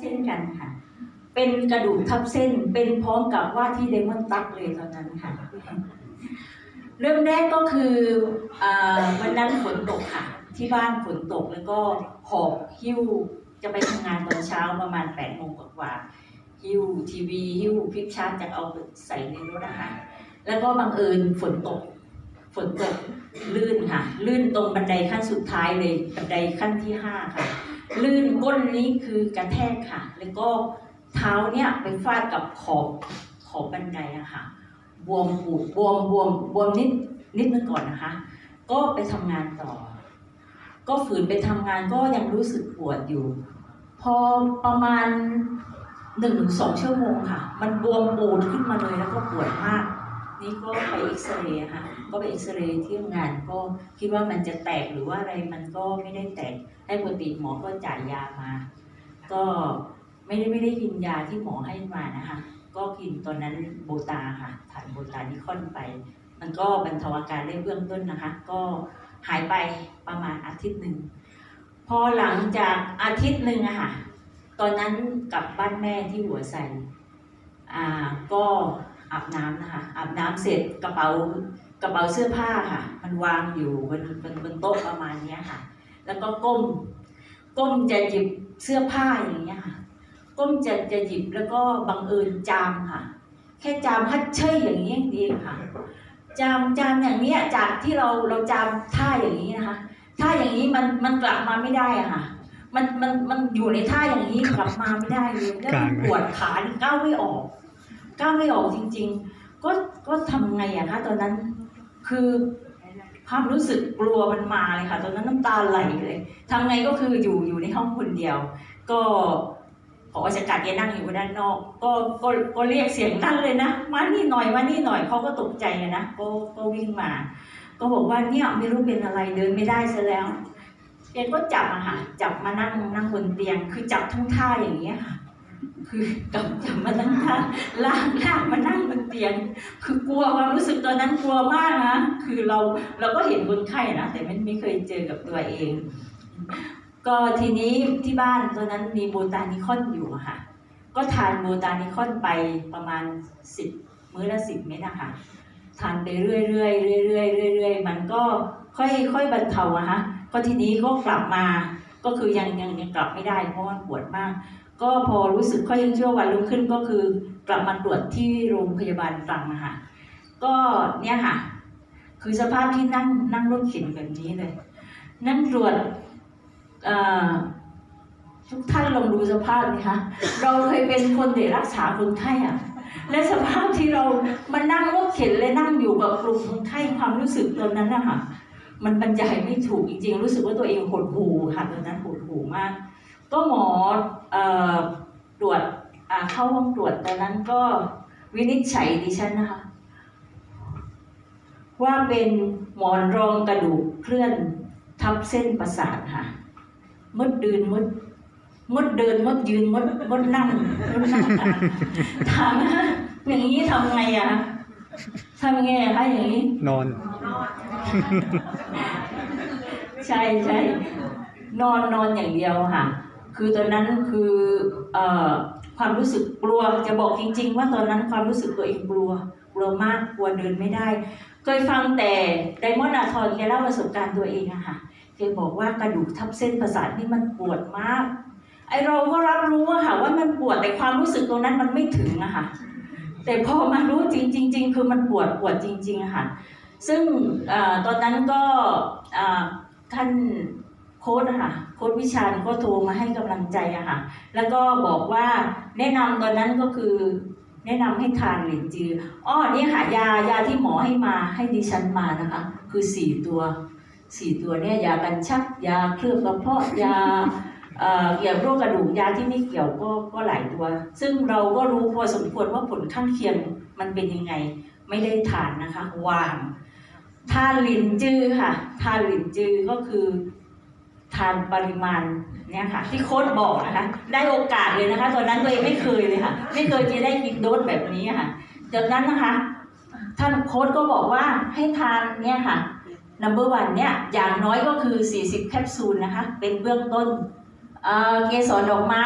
เช่นกันค่ะ เป็นกระดูกทับเส้น เป็นพร้อมกับว่าที่เดมอนตักเลยตอนนั้นค่ะ เริ่มแรกก็คืออาวันนั้นฝนตกค่ะ ที่บ้านฝนตกแล้วก็หอบหิ้วจะไปทำงานตอนเช้าประมาณแปดโมงกว่าหิ้วทีวีหิ้วพลิกชาร์จจะเอาใส่ในรถนะคะแล้วก็บังเอิญฝนตก ฝนตกลื่นค่ะ ลื่นตรงบันไดขั้นสุดท้ายเลยบันไดขั้นที่ห้าค่ะ ลื่นก้นนี้คือกระแทกค่ะ แล้วก็เท้าเนี่ยไปฟาดกับขอบขอบบันไดอะค่ะ บวมปูดบวมบวมบวมนิดนิดนึงก่อนนะคะ ก็ไปทำงานต่อ ก็ฝืนไปทำงานก็ยังรู้สึกปวดอยู่ พอประมาณหนึ่งถึงสองชั่วโมงค่ะ มันบวมปูดขึ้นมาเลยแล้วก็ปวดมาก นี่ก็ไปเอ็กซเรย์ค่ะ ก็ไปเอ็กซเรย์ที่ทำงานก็คิดว่ามันจะแตกหรือว่าอะไรมันก็ไม่ได้แตก ให้ปกติหมอก็จ่ายยามา ก็ไม่ได้ไม่ได้กินยาที่หมอให้มานะคะ ก็กินตอนนั้นโบตาค่ะทานโบตานิคอนไป มันก็บรรเทาอาการได้เบื้องต้นนะคะ ก็หายไปประมาณอาทิตย์หนึ่ง พอหลังจากอาทิตย์หนึ่งอะค่ะ ตอนนั้นกลับบ้านแม่ที่หัวไซอ่าก็ อาบน้ำนะคะอาบน้ำเสร็จกระเป๋ากระเป๋าเสื้อผ้าค่ะ มันวางอยู่บนบนบนโต๊ะประมาณเนี้ยค่ะ แล้วก็ก้ม ก้มจะหยิบเสื้อผ้าอย่างเงี้ยค่ะ ก้มจะจะหยิบแล้วก็บังเอิญจามค่ะ แค่จามฮัดเชยอย่างนี้ยเองค่ะ จามจามอย่างเนี้ยจากที่เราเราจามท่าอย่างนี้นะคะท่าอย่างนี้มันมันกลับมาไม่ได้อะค่ะ มันมันมันอยู่ในท่าอย่างนี้กลับมาไม่ได้เลยแล้วมันปวดขานี่ก้าวไม่ออก ก้าวไม่ออกจริง ๆ ก็ก็ทำไงอะคะตอนนั้นคือความรู้สึกกลัวมันมาเลยค่ะ ตอนนั้นน้ำตาไหลเลยทำไงก็คืออยู่อยู่ในห้องคนเดียว ก็พอจะกัดแกนั่งอยู่ด้านนอก ก็ก็ก็เรียกเสียงดังเลยนะมานี่หน่อยมานี่หน่อยเขาก็ตกใจนะก็ก็วิ่งมา ก็บอกว่าเนี่ยไม่รู้เป็นอะไรเดินไม่ได้ซะแล้วแกก็จับอะค่ะจับมานั่งนั่งบนเตียง คือจับทั้งท่าอย่างเงี้ยค่ะ คือจับจับมาทั้งท่าลากลากมานั่งบนเตียง คือกลัวความรู้สึกตอนนั้นกลัวมากนะคือเราเราก็เห็นคนไข้นะแต่ไม่ไม่เคยเจอกับตัวเอง ก็ทีนี้ที่บ้านตอนนั้นมีโบตานิคอนอยู่ค่ะ ก็ทานโบตานิคอนไปประมาณสิบมื้อละสิบเม็ดนะคะทานไปเรื่อยๆเรื่อยๆเรื่อยๆเรื่อยๆมันก็ค่อยค่อยบรรเทาอะฮะก็ทีนี้ก็กลับมาก็คือยังยังยังกลับไม่ได้เพราะมันปวดมาก ก็พอรู้สึกค่อยยังชั่ววันรุ่งขึ้นก็คือกลับมาตรวจที่โรงพยาบาลตรังนะคะก็เนี่ยค่ะ คือสภาพที่นั่งนั่งรถเข็นแบบนี้เลย นั่งตรวจทุกท่านลองดูสภาพนะคะเราเคยเป็นคนเด็กรักษาคนไข้อะและสภาพที่เรามานั่งรถเข็นและนั่งอยู่กับกลุ่มคนไข้ความรู้สึกตอนนั้นนะคะมันบรรยายไม่ถูกจริงๆ รู้สึกว่าตัวเองหดหู่ค่ะตอนนั้นหดหู่มาก ก็หมอเอ่อตรวจอ่าเข้าห้องตรวจตอนนั้นก็วินิจฉัยดิฉันนะคะ ว่าเป็นหมอนรองกระดูกเคลื่อนทับเส้นประสาทค่ะมดเดินมดมดเดินมดยืนมดมดนั่งมดนั่งค่ะถามว่าอย่างนี้ทำไงอะทำไงอะคะอย่างนี้ นอน ใช่ใช่นอนนอนอย่างเดียวค่ะ คือตอนนั้นคืออความรู้สึกกลัวจะบอกจริง ๆ ว่าตอนนั้นความรู้สึกตัวเองกลัวกลัวมากกลัวเดินไม่ได้ เคยฟังแต่ไดมอนด์อาทรแกเล่าประสบการณ์ตัวเองอะค่ะแกบอกว่ากระดูกทับเส้นประสาทนี่มันปวดมากไอเราก็รับรู้อะค่ะว่ามันปวดแต่ความรู้สึกตรงนั้นมันไม่ถึงอะค่ะแต่พอมารู้จริงจริงๆคือมันปวดปวดจริงๆค่ะ ซึ่งอตอนนั้นก็ท่าน โค้ดอะค่ะโค้ดวิชาญก็โทรมาให้กำลังใจอะค่ะ แล้วก็บอกว่าแนะนำตอนนั้นก็คือ แนะนำให้ทานหลินจืออ้อนี่ค่ะยายาที่หมอให้มาให้ดิฉันมานะคะ คือสี่ตัวสี่ตัวเนี่ยยากันชักยาเคลือบกระเพาะยาเกี่ยวกับโรคกระดูกยาที่ไม่เกี่ยวก็ก็หลายตัว ซึ่งเราก็รู้พอสมควรว่าผลข้างเคียงมันเป็นยังไง ไม่ได้ทานนะคะวางทานลินจือค่ะทานลินจือก็คือ ทานปริมาณเนี่ยค่ะ ที่โค้ดบอกนะคะ ได้โอกาสเลยนะคะ ตอนนั้นตัวเองไม่เคยเลยค่ะ ไม่เคยจะได้กินโดสแบบนี้ค่ะจากนั้นนะคะ ท่านโค้ดก็บอกว่าให้ทานเนี่ยค่ะนัมเบอร์วันเนี่ยอย่างน้อยก็คือ 40 แคปซูลนะคะ เป็นเบื้องต้นเเกสรดอกไม้